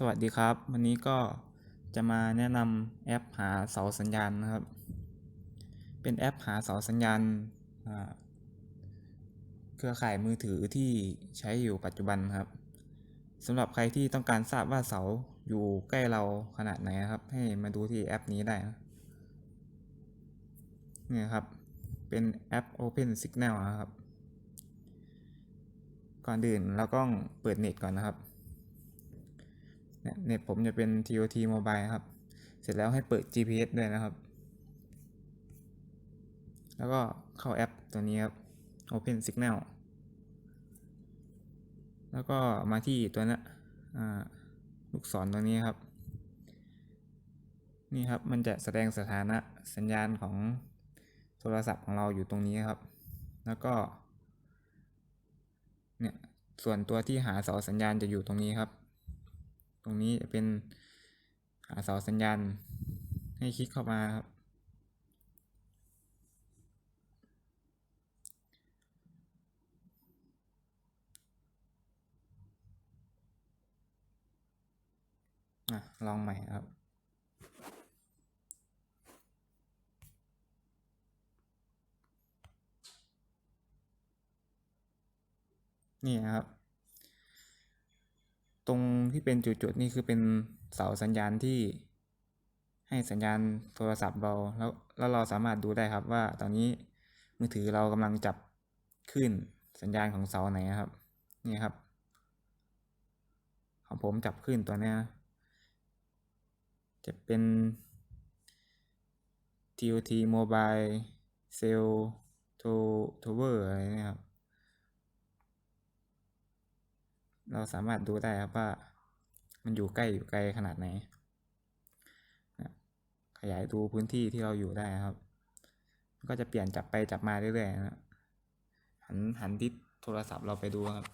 สวัสดีครับ วันนี้ก็จะมาแนะนำแอปหาเสาสัญญาณนะครับ เป็นแอปหาเสาสัญญาณเครือข่ายมือถือที่ใช้อยู่ปัจจุบันครับสำหรับใครที่ต้องการทราบว่าเสาอยู่ใกล้เราขนาดไหนนะครับ ให้มาดูที่แอปนี้ได้นี่ครับ เป็นแอป Open Signal ครับ ก่อนอื่นเราก็ต้องเปิดเน็ตก่อนนะครับ เนี่ยเน็ตผมจะเป็น TOT Mobile ครับ เสร็จแล้วให้เปิด GPS ด้วยนะครับ แล้วก็เข้าแอปตัวนี้ครับ Open Signal แล้วก็มาที่ตัวนี้อ่าลูกศรตัวนี้ครับ นี่ครับมันจะแสดงสถานะสัญญาณของโทรศัพท์ของเราอยู่ตรงนี้ครับ แล้วก็เนี่ยส่วนตัวที่หาเสาสัญญาณจะอยู่ตรงนี้ครับ รงนี้จะเป็นหาเสาสัญญาณ ให้คลิกเข้ามาครับอลองใหม่ครับนี่นะครับ ตรงที่เป็นจุดๆนี่คือเป็นเสาสัญญาณที่ให้สัญญาณโทรศัพท์เราแล้วแล้วเราสามารถดูได้ครับว่าตอนนี้มือถือเรากำลังจับคลื่นสัญญาณของเสาไหนนะครับนี่ครับ ของผมจับคลื่นตัวเนี้ยจะเป็น TOT Mobile Cell to Tower อะไรเนี่ยครับ เราสามารถดูได้ครับว่ามันอยู่ใกล้อยู่ไกลขนาดไหนนะขยายดูพื้นที่ที่เราอยู่ได้ครับ ก็จะเปลี่ยนจับไปจับมาเรื่อยๆนะหันหันทิศโทรศัพท์เราไปดูครับ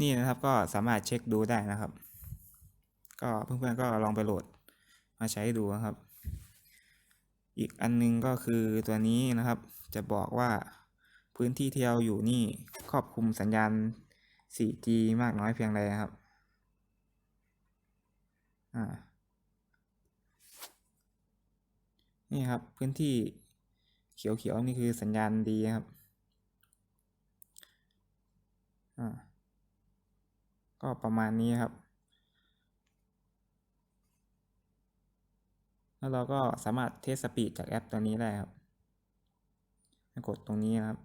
นี่นะครับก็สามารถเช็คดูได้นะครับ ก็เพื่อนๆก็ลองไปโหลดมาใช้ดูนะครับ อีกอันนึงก็คือตัวนี้นะครับ จะบอกว่าพื้นที่ที่เราอยู่นี่ครอบคลุมสัญญาณ 4G มากน้อยเพียงใดครับอ่านี่ครับพื้นที่เขียวๆนี่คือสัญญาณดีครับอ่าก็ประมาณนี้ครับ แล้วเราก็สามารถเทสสปีดจากแอปตัวนี้ได้ครับกดตรงนี้นะครับ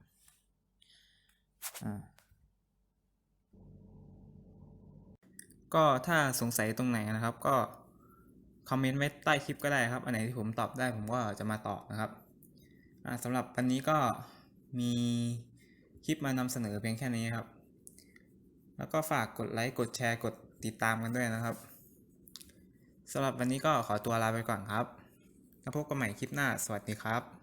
ก็ถ้าสงสัยตรงไหนนะครับ ก็คอมเมนต์ไว้ใต้คลิปก็ได้ครับ อันไหนที่ผมตอบได้ผมก็จะมาตอบนะครับสำหรับวันนี้ก็มีคลิปมานำเสนอเพียงแค่นี้ครับ แล้วก็ฝากกดไลค์ กดแชร์ กดติดตามกันด้วยนะครับ สำหรับวันนี้ก็ขอตัวลาไปก่อนครับ แล้วพบกันใหม่คลิปหน้า สวัสดีครับ